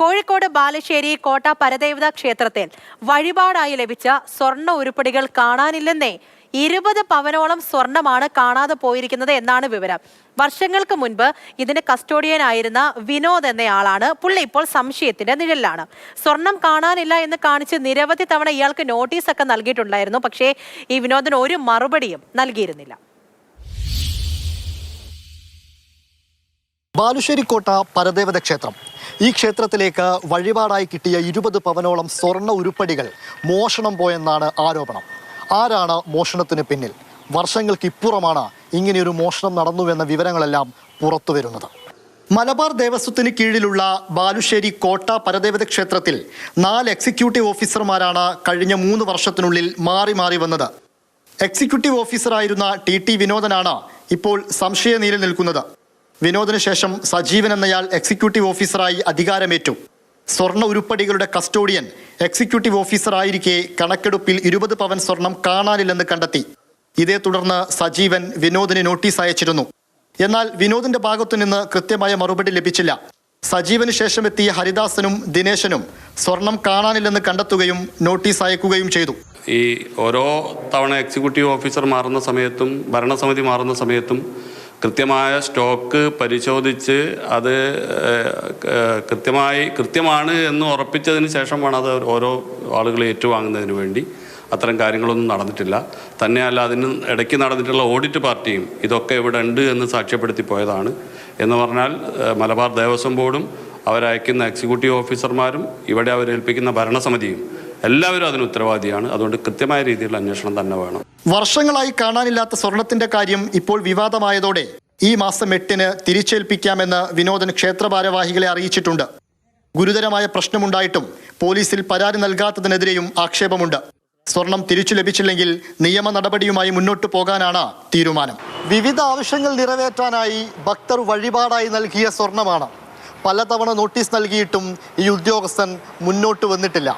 കോഴിക്കോട് ബാലശ്ശേരി കോട്ട പരദേവത ക്ഷേത്രത്തിൽ വഴിപാടായി ലഭിച്ച സ്വർണ ഉരുപ്പടികൾ കാണാനില്ലെന്നേ ഇരുപത് പവനോളം സ്വർണമാണ് കാണാതെ പോയിരിക്കുന്നത് എന്നാണ് വിവരം. വർഷങ്ങൾക്ക് മുൻപ് ഇതിന് കസ്റ്റോഡിയനായിരുന്ന വിനോദ് എന്നയാളാണ് പുള്ളി ഇപ്പോൾ സംശയത്തിന്റെ നിഴലിലാണ്. സ്വർണം കാണാനില്ല എന്ന് കാണിച്ച് നിരവധി തവണ ഇയാൾക്ക് നോട്ടീസൊക്കെ നൽകിയിട്ടുണ്ടായിരുന്നു. പക്ഷേ ഈ വിനോദിന് ഒരു മറുപടിയും നൽകിയിരുന്നില്ല. ബാലുശ്ശേരിക്കോട്ട പരദേവത ക്ഷേത്രം. ഈ ക്ഷേത്രത്തിലേക്ക് വഴിപാടായി കിട്ടിയ ഇരുപത് പവനോളം സ്വർണ ഉരുപ്പടികൾ മോഷണം പോയെന്നാണ് ആരോപണം. ആരാണ് മോഷണത്തിന് പിന്നിൽ? വർഷങ്ങൾക്കിപ്പുറമാണ് ഇങ്ങനെയൊരു മോഷണം നടന്നുവെന്ന വിവരങ്ങളെല്ലാം പുറത്തു വരുന്നത് മലബാർ ദേവസ്വത്തിന് കീഴിലുള്ള ബാലുശ്ശേരി കോട്ട പരദേവത ക്ഷേത്രത്തിൽ നാല് എക്സിക്യൂട്ടീവ് ഓഫീസർമാരാണ് കഴിഞ്ഞ മൂന്ന് വർഷത്തിനുള്ളിൽ മാറി മാറി വന്നത്. എക്സിക്യൂട്ടീവ് ഓഫീസറായിരുന്ന ടി ടി വിനോദനാണ് ഇപ്പോൾ സംശയനീരിൽ നിൽക്കുന്നത് വിനോദിന് ശേഷം സജീവൻ എന്നയാൾ എക്സിക്യൂട്ടീവ് ഓഫീസറായി അധികാരമേറ്റു. സ്വർണ ഉരുപ്പടികളുടെ കസ്റ്റോഡിയൻ എക്സിക്യൂട്ടീവ് ഓഫീസറായിരിക്കെ കണക്കെടുപ്പിൽ ഇരുപത് പവൻ സ്വർണം കാണാനില്ലെന്ന് കണ്ടെത്തി. ഇതേ തുടർന്ന് സജീവൻ വിനോദിന് നോട്ടീസ് അയച്ചിരുന്നു. എന്നാൽ വിനോദിന്റെ ഭാഗത്തുനിന്ന് കൃത്യമായ മറുപടി ലഭിച്ചില്ല. സജീവന് ശേഷം എത്തിയ ഹരിദാസനും ദിനേശനും സ്വർണം കാണാനില്ലെന്ന് കണ്ടെത്തുകയും നോട്ടീസ് അയക്കുകയും ചെയ്തു. ഈ ഓരോ തവണ എക്സിക്യൂട്ടീവ് ഓഫീസർ മാറുന്ന സമയത്തും ഭരണസമിതി മാറുന്ന സമയത്തും കൃത്യമായ സ്റ്റോക്ക് പരിശോധിച്ച് അത് കൃത്യമായി കൃത്യമാണ് എന്ന് ഉറപ്പിച്ചതിന് ശേഷമാണ് അത് ഓരോ ആളുകൾ ഏറ്റുവാങ്ങുന്നതിന് വേണ്ടി. അത്തരം കാര്യങ്ങളൊന്നും നടന്നിട്ടില്ല. തന്നെയല്ല അതിന് ഇടയ്ക്ക് നടന്നിട്ടുള്ള ഓഡിറ്റ് പാർട്ടിയും ഇതൊക്കെ ഇവിടെ ഉണ്ട് എന്ന് സാക്ഷ്യപ്പെടുത്തി പോയതാണ്. എന്ന് പറഞ്ഞാൽ മലബാർ ദേവസ്വം ബോർഡും അവരയക്കുന്ന എക്സിക്യൂട്ടീവ് ഓഫീസർമാരും ഇവിടെ അവരേൽപ്പിക്കുന്ന ഭരണസമിതിയും എല്ലാവരും അതിന് ഉത്തരവാദിയാണ്. അതുകൊണ്ട് കൃത്യമായ രീതിയിലുള്ള അന്വേഷണം തന്നെ വേണം. വർഷങ്ങളായി കാണാനില്ലാത്ത സ്വർണത്തിന്റെ കാര്യം ഇപ്പോൾ വിവാദമായതോടെ ഈ മാസം എട്ടിന് തിരിച്ചേൽപ്പിക്കാമെന്ന് വിനോദൻ ക്ഷേത്രഭാരവാഹികളെ അറിയിച്ചിട്ടുണ്ട്. ഗുരുതരമായ പ്രശ്നമുണ്ടായിട്ടും പോലീസിൽ പരാതി നൽകാത്തതിനെതിരെയും ആക്ഷേപമുണ്ട്. സ്വർണം തിരിച്ചു ലഭിച്ചില്ലെങ്കിൽ നിയമ നടപടിയുമായി മുന്നോട്ടു പോകാനാണ് തീരുമാനം. വിവിധ ആവശ്യങ്ങൾ നിറവേറ്റാനായി ഭക്തർ വഴിപാടായി നൽകിയ സ്വർണമാണ്. പലതവണ നോട്ടീസ് നൽകിയിട്ടും ഈ ഉദ്യോഗസ്ഥൻ മുന്നോട്ട് വന്നിട്ടില്ല.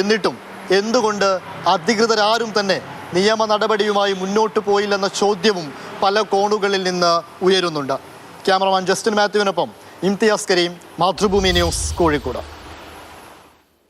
എന്നിട്ടും എന്തുകൊണ്ട് അധികൃതരാരും തന്നെ നിയമ നടപടിയുമായി മുന്നോട്ട് പോയില്ലെന്ന ചോദ്യവും പല കോണുകളിൽ നിന്ന് ഉയരുന്നുണ്ട്. ക്യാമറമാൻ ജസ്റ്റിൻ മാത്യുവിനൊപ്പം ഇംതിയാസ് കരീം മാതൃഭൂമി ന്യൂസ് കോഴിക്കോട്.